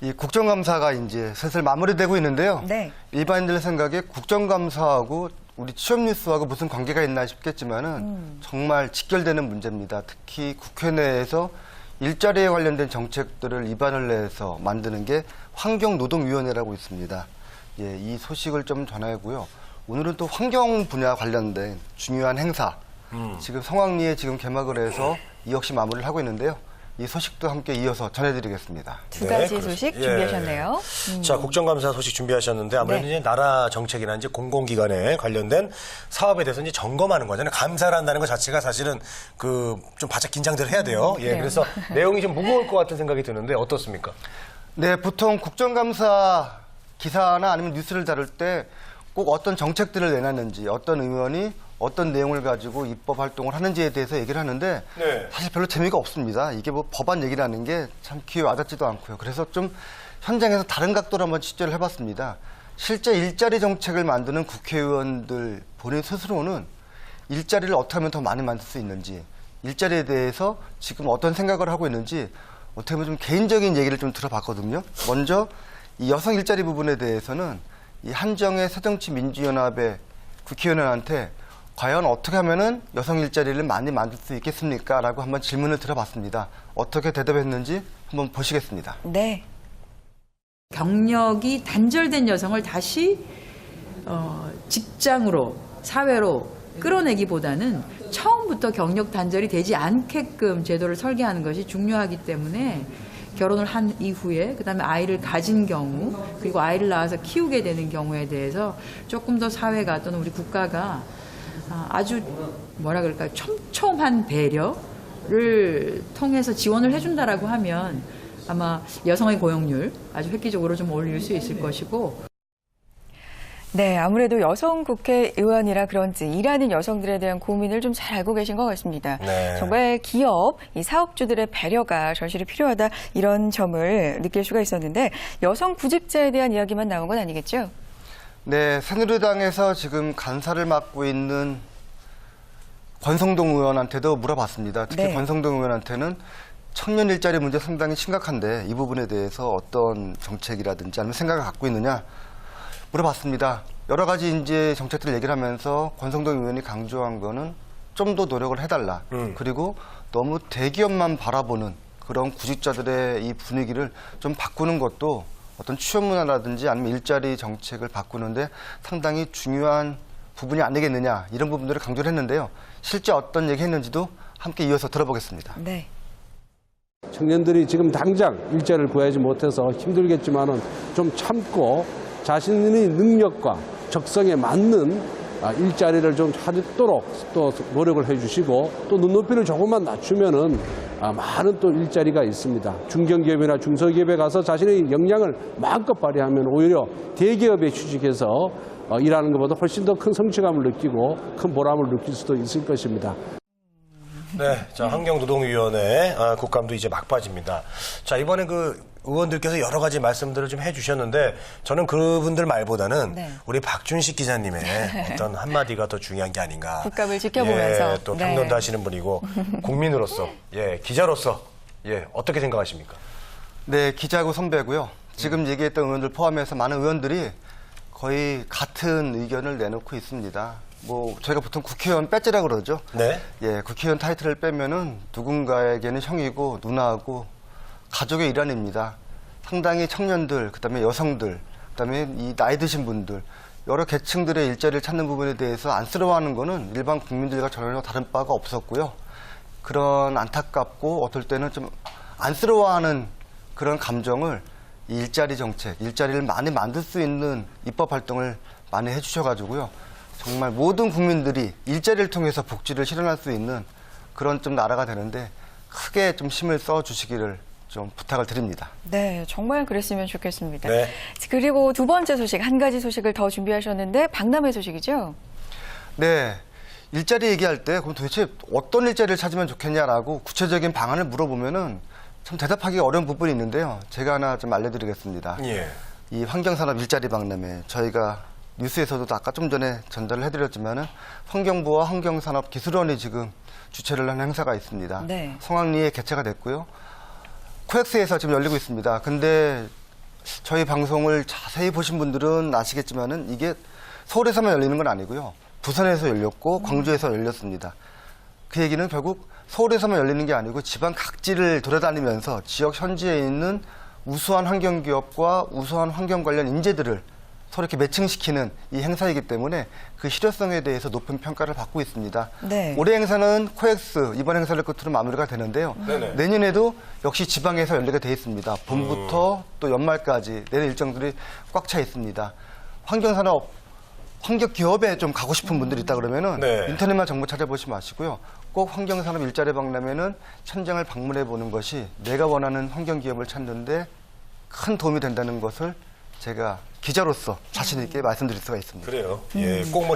이 국정감사가 이제 슬슬 마무리되고 있는데요. 네. 일반인들 생각에 국정감사하고 우리 취업 뉴스하고 무슨 관계가 있나 싶겠지만은 음. 정말 직결되는 문제입니다. 특히 국회 내에서 일자리에 관련된 정책들을 입안을 내서 만드는 게 환경노동위원회라고 있습니다. 예, 이 소식을 좀 전하고요. 오늘은 또 환경 분야 관련된 중요한 행사, 지금 성황리에 지금 개막을 해서 이 역시 마무리를 하고 있는데요. 이 소식도 함께 이어서 전해드리겠습니다. 두 네, 가지 그렇습니다. 소식 예. 준비하셨네요. 음. 자, 국정감사 소식 준비하셨는데 아무래도 네. 이제 나라 정책이나 이제 공공기관에 관련된 사업에 대해서 이제 점검하는 거잖아요. 감사를 한다는 것 자체가 사실은 그 좀 바짝 긴장들을 해야 돼요. 예, 그래요. 그래서 내용이 좀 무거울 것 같은 생각이 드는데 어떻습니까? 네, 보통 국정감사 기사나 아니면 뉴스를 다룰 때 꼭 어떤 정책들을 내놨는지, 어떤 의원이 어떤 내용을 가지고 입법 활동을 하는지에 대해서 얘기를 하는데 네. 사실 별로 재미가 없습니다. 이게 뭐 법안 얘기라는 게 참 귀에 와닿지도 않고요. 그래서 좀 현장에서 다른 각도로 한번 취재를 해봤습니다. 실제 일자리 정책을 만드는 국회의원들 본인 스스로는 일자리를 어떻게 하면 더 많이 만들 수 있는지, 일자리에 대해서 지금 어떤 생각을 하고 있는지 어떻게 보면 좀 개인적인 얘기를 좀 들어봤거든요. 먼저 이 여성 일자리 부분에 대해서는 이 한정의 새정치 민주연합의 국회의원한테 과연 어떻게 하면은 여성 일자리를 많이 만들 수 있겠습니까? 라고 한번 질문을 들어봤습니다. 어떻게 대답했는지 한번 보시겠습니다. 네. 경력이 단절된 여성을 다시 어, 직장으로 사회로 끌어내기보다는 처음부터 경력 단절이 되지 않게끔 제도를 설계하는 것이 중요하기 때문에 결혼을 한 이후에 그다음에 아이를 가진 경우 그리고 아이를 낳아서 키우게 되는 경우에 대해서 조금 더 사회가 또는 우리 국가가 아, 아주 뭐라 그럴까요 촘촘한 배려를 통해서 지원을 해준다라고 하면 아마 여성의 고용률 아주 획기적으로 좀 올릴 수 있을 것이고 네, 아무래도 여성 국회의원이라 그런지 일하는 여성들에 대한 고민을 좀 잘 알고 계신 것 같습니다. 네. 정말 기업, 이 사업주들의 배려가 절실히 필요하다 이런 점을 느낄 수가 있었는데 여성 구직자에 대한 이야기만 나온 건 아니겠죠? 네, 새누리당에서 지금 간사를 맡고 있는 권성동 의원한테도 물어봤습니다. 특히 네. 권성동 의원한테는 청년 일자리 문제 상당히 심각한데 이 부분에 대해서 어떤 정책이라든지 아니면 생각을 갖고 있느냐 물어봤습니다. 여러 가지 이제 정책들을 얘기를 하면서 권성동 의원이 강조한 거는 좀 더 노력을 해달라. 음. 그리고 너무 대기업만 바라보는 그런 구직자들의 이 분위기를 좀 바꾸는 것도 어떤 취업 문화라든지 아니면 일자리 정책을 바꾸는데 상당히 중요한 부분이 아니겠느냐 이런 부분들을 강조를 했는데요. 실제 어떤 얘기 했는지도 함께 이어서 들어보겠습니다. 네. 청년들이 지금 당장 일자리를 구하지 못해서 힘들겠지만은 좀 참고 자신의 능력과 적성에 맞는 아, 일자리를 좀 찾도록 또 노력을 해주시고 또 눈높이를 조금만 낮추면은 아, 많은 또 일자리가 있습니다. 중견기업이나 중소기업에 가서 자신의 역량을 마음껏 발휘하면 오히려 대기업에 취직해서 어, 일하는 것보다 훨씬 더 큰 성취감을 느끼고 큰 보람을 느낄 수도 있을 것입니다. 네, 자 환경노동위원회 아, 국감도 이제 막바지입니다. 자 이번에 그 의원들께서 여러 가지 말씀들을 좀 해주셨는데 저는 그분들 말보다는 네. 우리 박준식 기자님의 어떤 한마디가 더 중요한 게 아닌가. 국감을 지켜보면서. 예, 또 네. 평론도 하시는 분이고 국민으로서 예 기자로서 예 어떻게 생각하십니까? 네, 기자고 선배고요. 지금 얘기했던 의원들 포함해서 많은 의원들이 거의 같은 의견을 내놓고 있습니다. 뭐 저희가 보통 국회의원 배지라 그러죠. 네. 예, 국회의원 타이틀을 빼면은 누군가에게는 형이고 누나하고 가족의 일환입니다. 상당히 청년들, 그다음에 여성들, 그다음에 이 나이 드신 분들 여러 계층들의 일자리를 찾는 부분에 대해서 안쓰러워하는 거는 일반 국민들과 전혀 다른 바가 없었고요. 그런 안타깝고 어떨 때는 좀 안쓰러워하는 그런 감정을 이 일자리 정책, 일자리를 많이 만들 수 있는 입법 활동을 많이 해주셔가지고요. 정말 모든 국민들이 일자리를 통해서 복지를 실현할 수 있는 그런 좀 나라가 되는데 크게 좀 힘을 써 주시기를 좀 부탁을 드립니다. 네, 정말 그랬으면 좋겠습니다. 네. 그리고 두 번째 소식, 한 가지 소식을 더 준비하셨는데 박람회 소식이죠? 네. 일자리 얘기할 때 그럼 도대체 어떤 일자리를 찾으면 좋겠냐라고 구체적인 방안을 물어보면은 참 대답하기 어려운 부분이 있는데요. 제가 하나 좀 알려드리겠습니다. 예. 이 환경산업 일자리 박람회 저희가 뉴스에서도 아까 좀 전에 전달을 해드렸지만은 환경부와 환경산업기술원이 지금 주최를 하는 행사가 있습니다. 네. 성황리에 개최가 됐고요. 코엑스에서 지금 열리고 있습니다. 근데 저희 방송을 자세히 보신 분들은 아시겠지만은 이게 서울에서만 열리는 건 아니고요. 부산에서 열렸고 광주에서 열렸습니다. 그 얘기는 결국 서울에서만 열리는 게 아니고 지방 각지를 돌아다니면서 지역 현지에 있는 우수한 환경 기업과 우수한 환경 관련 인재들을 서로 이렇게 매칭시키는 이 행사이기 때문에 그 실효성에 대해서 높은 평가를 받고 있습니다. 네. 올해 행사는 코엑스 이번 행사를 끝으로 마무리가 되는데요. 네네. 내년에도 역시 지방에서 열리게 돼 있습니다. 봄부터 또 연말까지 내년 일정들이 꽉 차 있습니다. 환경산업 환경 기업에 좀 가고 싶은 분들이 있다 그러면은 네. 인터넷만 정보 찾아보지 마시고요. 꼭 환경 산업 일자리 박람회는 현장을 방문해 보는 것이 내가 원하는 환경 기업을 찾는데 큰 도움이 된다는 것을 제가 기자로서 자신 있게 말씀드릴 수가 있습니다. 그래요. 예, 꼭뭐